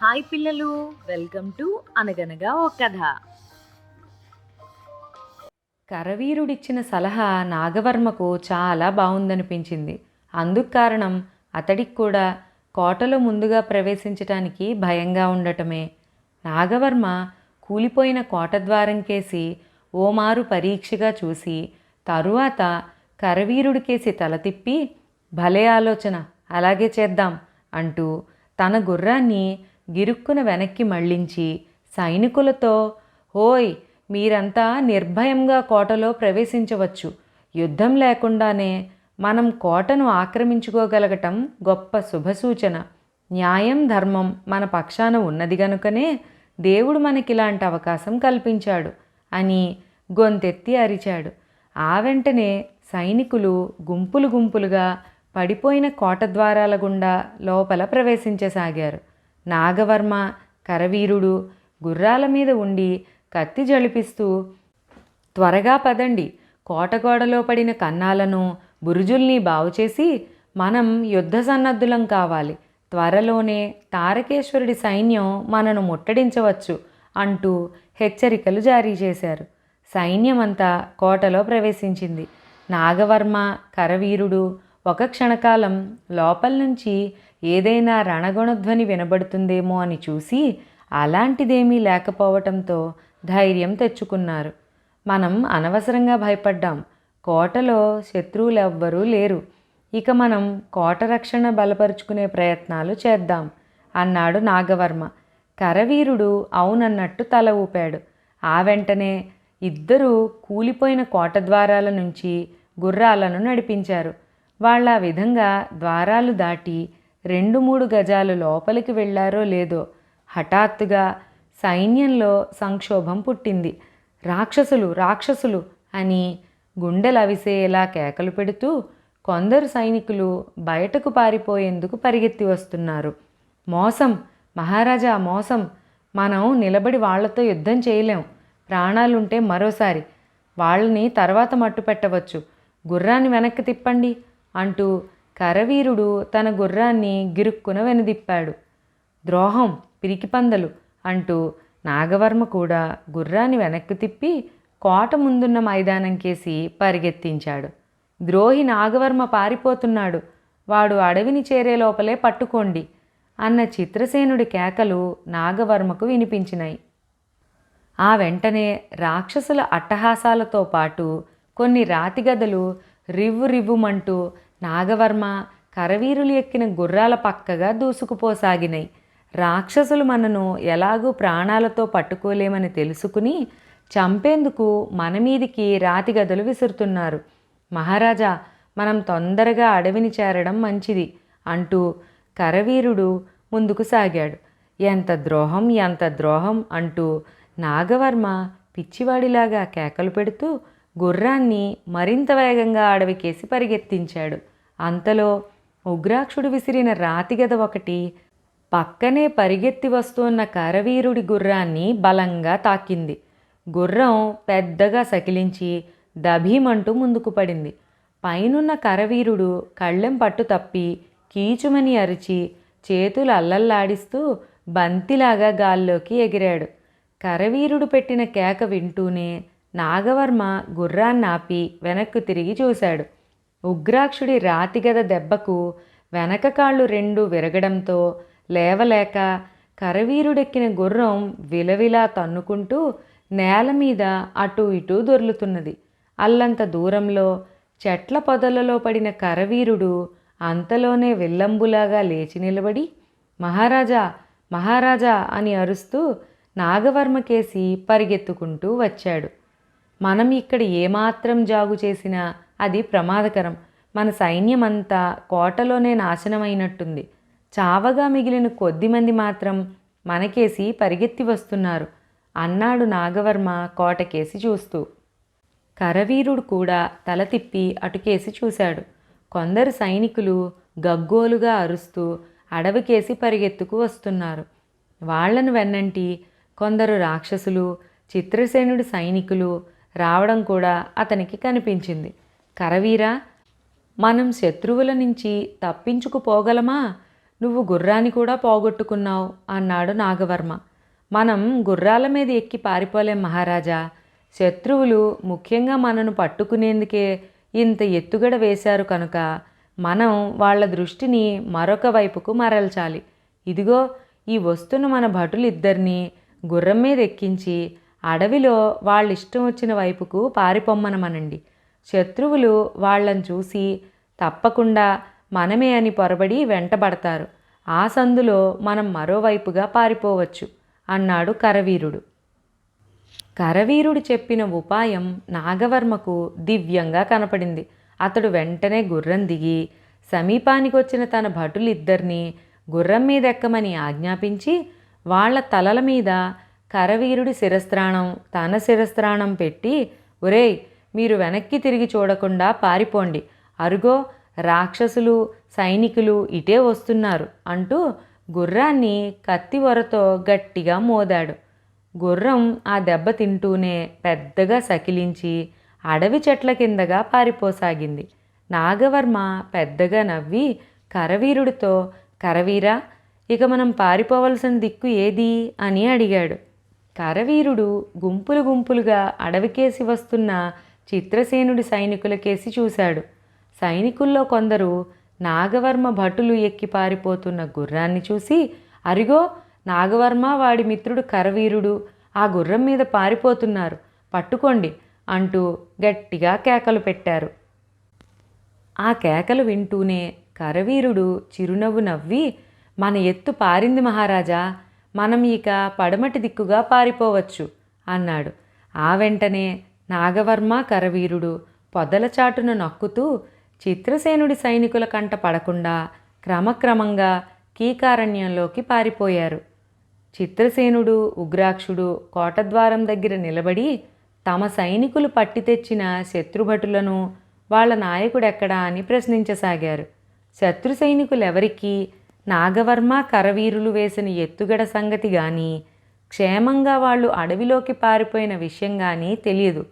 Hi పిల్లలు welcome to అనగనగా ఓ కథ. కరవీరుడిచ్చిన సలహా నాగవర్మకు చాలా బాగుందనిపించింది అందుకు కారణం అతడికి కూడా కోటలో ముందుగా ప్రవేశించటానికి భయంగా ఉండటమే. నాగవర్మ కూలిపోయిన కోట ద్వారం కేసి ఓమారు పరీక్షగా చూసి తరువాత కరవీరుడికేసి తల తిప్పి భలే ఆలోచన అలాగే చేద్దాం అంటూ తన గుర్రాన్ని గిరుక్కున వెనక్కి మళ్ళించి సైనికులతో హోయ్ మీరంతా నిర్భయంగా కోటలో ప్రవేశించవచ్చు. యుద్ధం లేకుండానే మనం కోటను ఆక్రమించుకోగలగటం గొప్ప శుభసూచన. న్యాయం ధర్మం మన పక్షాన ఉన్నది గనుకనే దేవుడు మనకిలాంటి అవకాశం కల్పించాడు అని గొంతెత్తి అరిచాడు. ఆ వెంటనే సైనికులు గుంపులు గుంపులుగా పడిపోయిన కోట ద్వారాల గుండా లోపల ప్రవేశించసాగారు. నాగవర్మ కరవీరుడు గుర్రాల మీద ఉండి కత్తి జలిపిస్తూ త్వరగా పదండి. కోటగోడలో పడిన కన్నాలను బురుజుల్ని బావుచేసి మనం యుద్ధ సన్నద్ధులం కావాలి. త్వరలోనే తారకేశ్వరుడి సైన్యం మనను ముట్టడించవచ్చు అంటూ హెచ్చరికలు జారీ చేశారు. సైన్యమంతా కోటలో ప్రవేశించింది. నాగవర్మ కరవీరుడు ఒక క్షణకాలం లోపల నుంచి ఏదైనా రణగుణధ్వని వినబడుతుందేమో అని చూసి అలాంటిదేమీ లేకపోవటంతో ధైర్యం తెచ్చుకున్నారు. మనం అనవసరంగా భయపడ్డాం. కోటలో శత్రువులెవ్వరూ లేరు. ఇక మనం కోట రక్షణ బలపరుచుకునే ప్రయత్నాలు చేద్దాం అన్నాడు నాగవర్మ. కరవీరుడు అవునన్నట్టు తల ఊపాడు. ఆ వెంటనే ఇద్దరూ కూలిపోయిన కోట ద్వారాల నుంచి గుర్రాలను నడిపించారు. వాళ్ళ విధంగా ద్వారాలు దాటి రెండు మూడు గజాలు లోపలికి వెళ్ళారో లేదో హఠాత్తుగా సైన్యంలో సంక్షోభం పుట్టింది. రాక్షసులు రాక్షసులు అని గుండెలవిసేలా కేకలు పెడుతూ కొందరు సైనికులు బయటకు పారిపోయేందుకు పరిగెత్తి వస్తున్నారు. మోసం మహారాజా మోసం! మనం నిలబడి వాళ్ళతో యుద్ధం చేయలేం. ప్రాణాలుంటే మరోసారి వాళ్ళని తర్వాత మట్టు పెట్టవచ్చు గుర్రాన్ని వెనక్కి తిప్పండి అంటూ కరవీరుడు తన గుర్రాన్ని గిరుక్కున వెనదిప్పాడు. ద్రోహం పిరికిపందలు అంటూ నాగవర్మ కూడా గుర్రాన్ని వెనక్కి తిప్పి కోట ముందున్న మైదానం కేసి పరిగెత్తించాడు. ద్రోహి నాగవర్మ పారిపోతున్నాడు. వాడు అడవిని చేరే లోపలే పట్టుకోండి అన్న చిత్రసేనుడి కేకలు నాగవర్మకు వినిపించినాయి ఆ వెంటనే రాక్షసుల అట్టహాసాలతో పాటు కొన్ని రాతిగదలు రివ్వు రివ్వుమంటూ నాగవర్మ కరవీరులు ఎక్కిన గుర్రాల పక్కగా దూసుకుపోసాగినాయి రాక్షసులు మనను ఎలాగూ ప్రాణాలతో పట్టుకోలేమని తెలుసుకుని చంపేందుకు మన మీదికి రాతిగదలు విసురుతున్నారు. మహారాజా మనం తొందరగా అడవిని చేరడం మంచిది అంటూ కరవీరుడు ముందుకు సాగాడు. ఎంత ద్రోహం ఎంత ద్రోహం అంటూ నాగవర్మ పిచ్చివాడిలాగా కేకలు పెడుతూ గుర్రాన్ని మరింత వేగంగా అడవికేసి పరిగెత్తించాడు. అంతలో ఉగ్రాక్షుడు విసిరిన రాతిగద ఒకటి పక్కనే పరిగెత్తి వస్తున్న కరవీరుడి గుర్రాన్ని బలంగా తాకింది. గుర్రం పెద్దగా సకిలించి దభీమంటూ ముందుకు పడింది. పైనున్న కరవీరుడు కళ్ళెం పట్టు తప్పి కీచుమని అరిచి చేతులు అల్లల్లాడిస్తూ బంతిలాగా గాల్లోకి ఎగిరాడు. కరవీరుడు పెట్టిన కేక వింటూనే నాగవర్మ గుర్రాన్ని ఆపి వెనక్కు తిరిగి చూశాడు. ఉగ్రాక్షుడి రాతిగద దెబ్బకు వెనక కాళ్ళు రెండు విరగడంతో లేవలేక కరవీరుడెక్కిన గుర్రం విలవిలా తన్నుకుంటూ నేల మీద అటు ఇటు దొర్లుతున్నది. అల్లంత దూరంలో చెట్ల పొదలలో పడిన కరవీరుడు అంతలోనే విల్లంబులాగా లేచి నిలబడి మహారాజా మహారాజా అని అరుస్తూ నాగవర్మకేసి పరిగెత్తుకుంటూ వచ్చాడు. మనం ఇక్కడ ఏమాత్రం జాగు చేసినా అది ప్రమాదకరం. మన సైన్యమంతా కోటలోనే నాశనమైనట్టుంది. చావగా మిగిలిన కొద్దిమంది మాత్రం మనకేసి పరిగెత్తి వస్తున్నారు. అన్నాడు నాగవర్మ కోటకేసి చూస్తూ. కరవీరుడు కూడా తల తిప్పి అటుకేసి చూశాడు. కొందరు సైనికులు గగ్గోలుగా అరుస్తూ అడవికేసి పరిగెత్తుకు వస్తున్నారు. వాళ్ళను వెన్నంటి కొందరు రాక్షసులు చిత్రసేనుడి సైనికులు రావడం కూడా అతనికి కనిపించింది. కరవీరా? మనం శత్రువుల నుంచి తప్పించుకుపోగలమా? నువ్వు గుర్రాన్ని కూడా పోగొట్టుకున్నావు అన్నాడు నాగవర్మ. మనం గుర్రాల మీద ఎక్కి పారిపోలేం మహారాజా. శత్రువులు ముఖ్యంగా మనను పట్టుకునేందుకే ఇంత ఎత్తుగడ వేశారు కనుక మనం వాళ్ళ దృష్టిని మరొక వైపుకు మరల్చాలి. ఇదిగో ఈ వస్తున్న మన భటులిద్దరినీ గుర్రం మీద ఎక్కించి అడవిలో వాళ్ళ ఇష్టం వచ్చిన వైపుకు పారిపొమ్మనమనండి. శత్రువులు వాళ్ళని చూసి తప్పకుండా మనమే అని పొరబడి వెంటబడతారు. ఆ సందులో మనం మరోవైపుగా పారిపోవచ్చు అన్నాడు కరవీరుడు. కరవీరుడు చెప్పిన ఉపాయం నాగవర్మకు దివ్యంగా కనపడింది. అతడు వెంటనే గుర్రం దిగి సమీపానికి వచ్చిన తన భటులిద్దరినీ గుర్రం మీద ఎక్కమని ఆజ్ఞాపించి వాళ్ళ తలల మీద కరవీరుడి శిరస్త్రాణం తన శిరస్త్రాణం పెట్టి ఒరేయ్ మీరు వెనక్కి తిరిగి చూడకుండా పారిపోండి. అరుగో రాక్షసులు సైనికులు ఇటే వస్తున్నారు అంటూ గుర్రాన్ని కత్తి వరతో గట్టిగా మోదాడు. గుర్రం ఆ దెబ్బ తింటూనే పెద్దగా సకిలించి అడవి చెట్ల కిందగా పారిపోసాగింది. నాగవర్మ పెద్దగా నవ్వి కరవీరుడితో కరవీరా ఇక మనం పారిపోవలసిన దిక్కు ఏది అని అడిగాడు. కరవీరుడు గుంపులు గుంపులుగా అడవికేసి వస్తున్న చిత్రసేనుడి సైనికులకేసి చూశాడు. సైనికుల్లో కొందరు నాగవర్మ భటులు ఎక్కి పారిపోతున్న గుర్రాన్ని చూసి అరిగో నాగవర్మ వాడి మిత్రుడు కరవీరుడు. ఆ గుర్రం మీద పారిపోతున్నారు. పట్టుకోండి అంటూ గట్టిగా కేకలు పెట్టారు. ఆ కేకలు వింటూనే కరవీరుడు చిరునవ్వు నవ్వి మన ఎత్తు పారింది మహారాజా. మనం ఇక పడమటి దిక్కుగా పారిపోవచ్చు అన్నాడు. ఆ వెంటనే నాగవర్మ కరవీరుడు పొదల చాటును నొక్కుతూ చిత్రసేనుడి సైనికుల కంట పడకుండా క్రమక్రమంగా కీకారణ్యంలోకి పారిపోయారు. చిత్రసేనుడు ఉగ్రాక్షుడు కోటద్వారం దగ్గర నిలబడి తమ సైనికులు పట్టి తెచ్చిన శత్రుభటులను వాళ్ళ నాయకుడెక్కడా అని ప్రశ్నించసాగారు. శత్రు సైనికులెవరికీ నాగవర్మ కరవీరులు వేసిన ఎత్తుగడ సంగతి కానీ క్షేమంగా వాళ్ళు అడవిలోకి పారిపోయిన విషయం కానీ తెలియదు.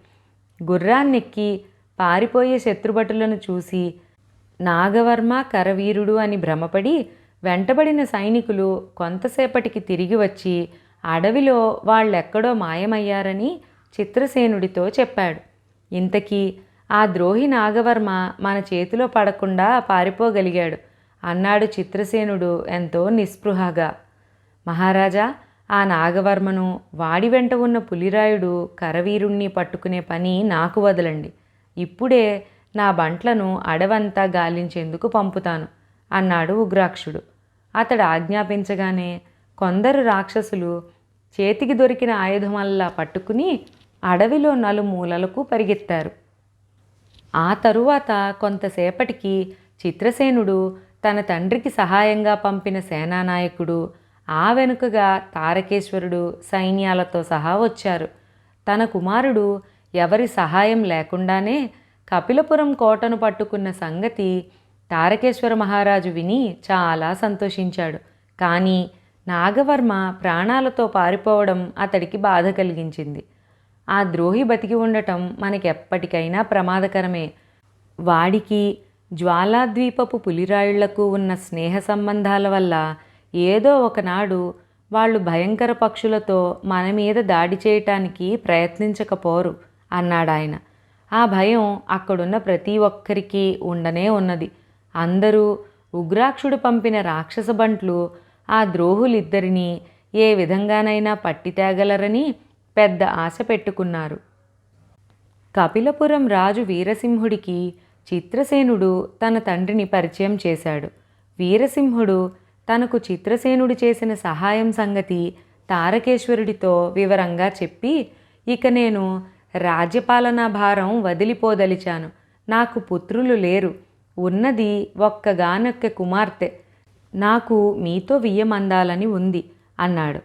గుర్రాన్నెక్కి పారిపోయే శత్రుభటులను చూసి నాగవర్మ కరవీరుడు అని భ్రమపడి వెంటబడిన సైనికులు కొంతసేపటికి తిరిగి వచ్చి అడవిలో వాళ్ళెక్కడో మాయమయ్యారని చిత్రసేనుడితో చెప్పాడు. ఇంతకీ ఆ ద్రోహి నాగవర్మ మన చేతిలో పడకుండా పారిపోగలిగాడు అన్నాడు చిత్రసేనుడు ఎంతో నిస్పృహగా. మహారాజా ఆ నాగవర్మను వాడి వెంట ఉన్న పులిరాయుడు కరవీరుణ్ణి పట్టుకునే పని నాకు వదలండి. ఇప్పుడే నా బంట్లను అడవంతా గాలించేందుకు పంపుతాను అన్నాడు ఉగ్రాక్షుడు. అతడు ఆజ్ఞాపించగానే కొందరు రాక్షసులు చేతికి దొరికిన ఆయుధమల్లా పట్టుకుని అడవిలో నలుమూలలకు పరిగెత్తారు. ఆ తరువాత కొంతసేపటికి చిత్రసేనుడు తన తండ్రికి సహాయంగా పంపిన సేనానాయకుడు ఆ వెనుకగా తారకేశ్వరుడు సైన్యాలతో సహా వచ్చారు. తన కుమారుడు ఎవరి సహాయం లేకుండానే కపిలపురం కోటను పట్టుకున్న సంగతి తారకేశ్వర మహారాజు విని చాలా సంతోషించాడు. కానీ నాగవర్మ ప్రాణాలతో పారిపోవడం అతడికి బాధ కలిగించింది. ఆ ద్రోహి బతికి ఉండటం మనకెప్పటికైనా ప్రమాదకరమే. వాడికి జ్వాలాద్వీపపు పులిరాయుళ్ళకు ఉన్న స్నేహ సంబంధాల వల్ల ఏదో ఒకనాడు వాళ్ళు భయంకర పక్షులతో మన మీద దాడి చేయటానికి ప్రయత్నించకపోరు అన్నాడాయన. ఆ భయం అక్కడున్న ప్రతి ఒక్కరికి ఉండనే ఉన్నది. అందరూ ఉగ్రాక్షుడు పంపిన రాక్షస బంట్లు ఆ ద్రోహులిద్దరినీ ఏ విధంగానైనా పట్టి తేగలరని పెద్ద ఆశ పెట్టుకున్నారు. కపిలపురం రాజు వీరసింహుడికి చిత్రసేనుడు తన తండ్రిని పరిచయం చేశాడు. వీరసింహుడు తనకు చిత్రసేనుడు చేసిన సహాయం సంగతి తారకేశ్వరుడితో వివరంగా చెప్పి ఇక నేను రాజ్యపాలనా భారం వదిలిపోదలిచాను. నాకు పుత్రులు లేరు. ఉన్నది ఒక్కగానొక్క కుమార్తె. నాకు మీతో వియ్యమందాలని ఉంది అన్నాడు.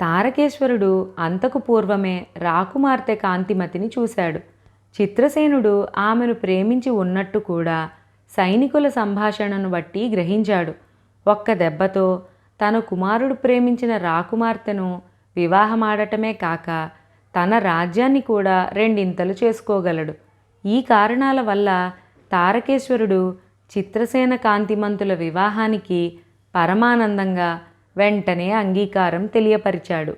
తారకేశ్వరుడు అంతకు పూర్వమే రాకుమార్తె కాంతిమతిని చూశాడు. చిత్రసేనుడు ఆమెను ప్రేమించి ఉన్నట్టు కూడా సైనికుల సంభాషణను బట్టి గ్రహించాడు. ఒక్క దెబ్బతో తన కుమారుడు ప్రేమించిన రాకుమార్తెను వివాహమాడటమే కాక తన రాజ్యాన్ని కూడా రెండింతలు చేసుకోగలడు. ఈ కారణాల వల్ల తారకేశ్వరుడు చిత్రసేన కాంతిమంతుల వివాహానికి పరమానందంగా వెంటనే అంగీకారం తెలియపరిచాడు.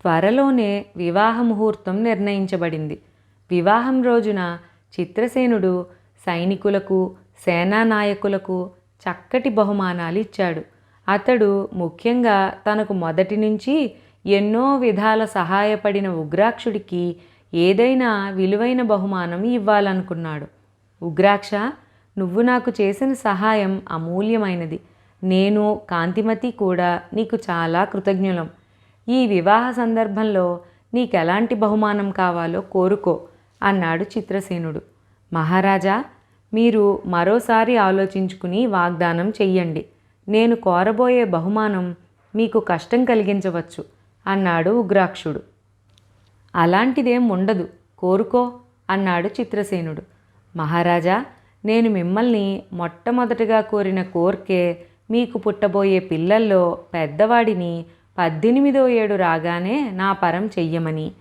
త్వరలోనే వివాహ ముహూర్తం నిర్ణయించబడింది. వివాహం రోజున చిత్రసేనుడు సైనికులకు సేనా నాయకులకు చక్కటి బహుమానాలు ఇచ్చాడు అతడు ముఖ్యంగా తనకు మొదటి నుంచి ఎన్నో విధాల సహాయపడిన ఉగ్రాక్షుడికి ఏదైనా విలువైన బహుమానం ఇవ్వాలనుకున్నాడు. ఉగ్రాక్ష నువ్వు నాకు చేసిన సహాయం అమూల్యమైనది. నేను కాంతిమతి కూడా నీకు చాలా కృతజ్ఞులం. ఈ వివాహ సందర్భంలో నీకెలాంటి బహుమానం కావాలో కోరుకో అన్నాడు చిత్రసేనుడు. మహారాజా మీరు మరోసారి ఆలోచించుకుని వాగ్దానం చెయ్యండి. నేను కోరబోయే బహుమానం మీకు కష్టం కలిగించవచ్చు అన్నాడు ఉగ్రాక్షుడు. అలాంటిదేం ఉండదు కోరుకో అన్నాడు చిత్రసేనుడు. మహారాజా నేను మిమ్మల్ని మొట్టమొదటగా కోరిన కోర్కే మీకు పుట్టబోయే పిల్లల్లో పెద్దవాడిని పద్దెనిమిదో ఏడు రాగానే నా పరం చెయ్యమని.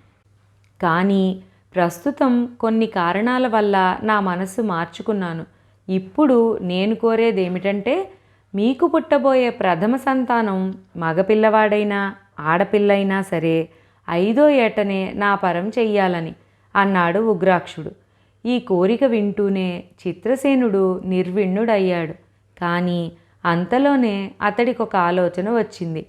కానీ ప్రస్తుతం కొన్ని కారణాల వల్ల నా మనసు మార్చుకున్నాను. ఇప్పుడు నేను కోరేది ఏమిటంటే మీకు పుట్టబోయే ప్రథమ సంతానం మగపిల్లవాడైనా ఆడపిల్లైనా సరే ఐదో ఏటనే నా పరం చెయ్యాలని అన్నాడు ఉగ్రాక్షుడు. ఈ కోరిక వింటూనే చిత్రసేనుడు నిర్విణ్ణుడయ్యాడు. కానీ అంతలోనే అతడికి ఒక ఆలోచన వచ్చింది.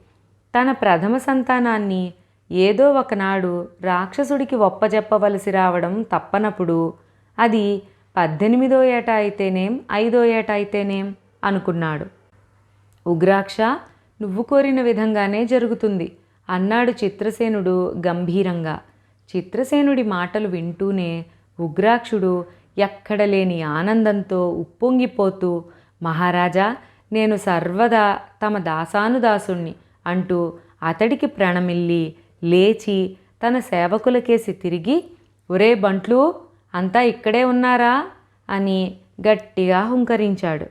తన ప్రథమ సంతానాన్ని ఏదో ఒకనాడు రాక్షసుడికి ఒప్పజెప్పవలసి రావడం తప్పనప్పుడు అది పద్దెనిమిదో ఏట అయితేనేం ఐదో ఏట అయితేనేం అనుకున్నాడు. ఉగ్రాక్ష నువ్వు కోరిన విధంగానే జరుగుతుంది అన్నాడు చిత్రసేనుడు గంభీరంగా. చిత్రసేనుడి మాటలు వింటూనే ఉగ్రాక్షుడు ఎక్కడ లేని ఆనందంతో ఉప్పొంగిపోతూ మహారాజా నేను సర్వదా తమ దాసానుదాసుణ్ణి అంటూ అతడికి ప్రణమిల్లి లేచి తన సేవకులకేసి తిరిగి ఒరే బంట్లు అంతా ఇక్కడే ఉన్నారా? అని గట్టిగా హుంకరించాడు